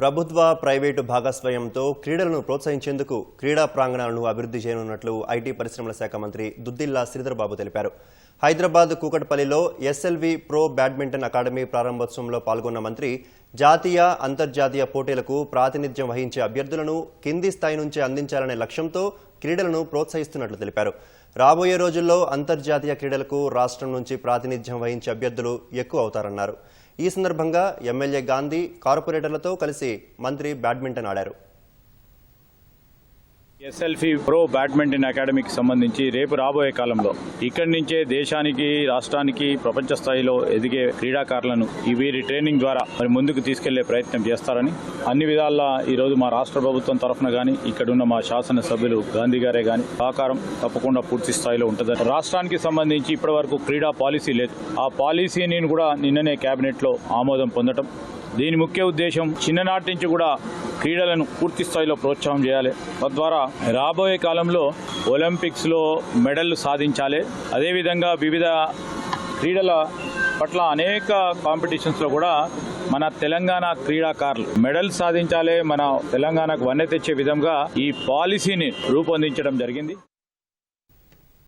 ప్రభుత్వ ప్రైవేటు భాగస్వామ్యంతో క్రీడలను ప్రోత్సహించేందుకు క్రీడా ప్రాంగణాలను అభివృద్ధి చేయనున్నట్లు ఐటీ పరిశ్రమల శాఖ మంత్రి దుద్దిల్లా శ్రీధర్బాబు తెలిపారు. హైదరాబాద్ కూకట్పల్లిలో ఎస్ఎల్వి ప్రో బ్యాడ్మింటన్ అకాడమీ ప్రారంభోత్సవంలో పాల్గొన్న మంత్రి జాతీయ అంతర్జాతీయ పోటీలకు ప్రాతినిధ్యం వహించే అభ్యర్థులను కింది స్థాయి నుంచే అందించాలనే లక్ష్యంతో క్రీడలను ప్రోత్సహిస్తున్నట్లు తెలిపారు. రాబోయే రోజుల్లో అంతర్జాతీయ క్రీడలకు రాష్ట్రం నుంచి ప్రాతినిధ్యం వహించే అభ్యర్థులు ఎక్కువ అవుతారన్నారు. ఈ సందర్భంగా ఎమ్మెల్యే గాంధీ కార్పొరేటర్లతో కలిసి మంత్రి బ్యాడ్మింటన్ ఆడారు. ఎస్ఎల్ఫి ప్రో బ్యాడ్మింటన్ అకాడమీకి సంబంధించి రేపు రాబోయే కాలంలో ఇక్కడి నుంచే దేశానికి రాష్ట్రానికి ప్రపంచ స్థాయిలో ఎదిగే క్రీడాకారులను ఈ వీరి ట్రైనింగ్ ద్వారా మరి ముందుకు తీసుకెళ్ళే ప్రయత్నం చేస్తారని అన్ని విధాలా ఈరోజు మా రాష్ట్ర ప్రభుత్వం తరఫున గాని ఇక్కడున్న మా శాసన సభ్యులు గాంధీ గారే గాని సహకారం తప్పకుండా పూర్తి స్థాయిలో ఉంటుందని. రాష్ట్రానికి సంబంధించి ఇప్పటి వరకు క్రీడా పాలసీ లేదు. ఆ పాలసీని కూడా నిన్ననే కేబినెట్లో ఆమోదం పొందటం దీని ముఖ్య ఉద్దేశం చిన్ననాటి నుంచి కూడా క్రీడలను పూర్తి స్థాయిలో ప్రోత్సాహం చేయాలి. తద్వారా రాబోయే కాలంలో ఒలింపిక్స్లో మెడల్ సాధించాలి. అదేవిధంగా వివిధ క్రీడల పట్ల అనేక కాంపిటీషన్స్లో కూడా మన తెలంగాణ క్రీడాకారులు మెడల్ సాధించాలి. మన తెలంగాణకు వన్నె తెచ్చే విధంగా ఈ పాలసీని రూపొందించడం జరిగింది.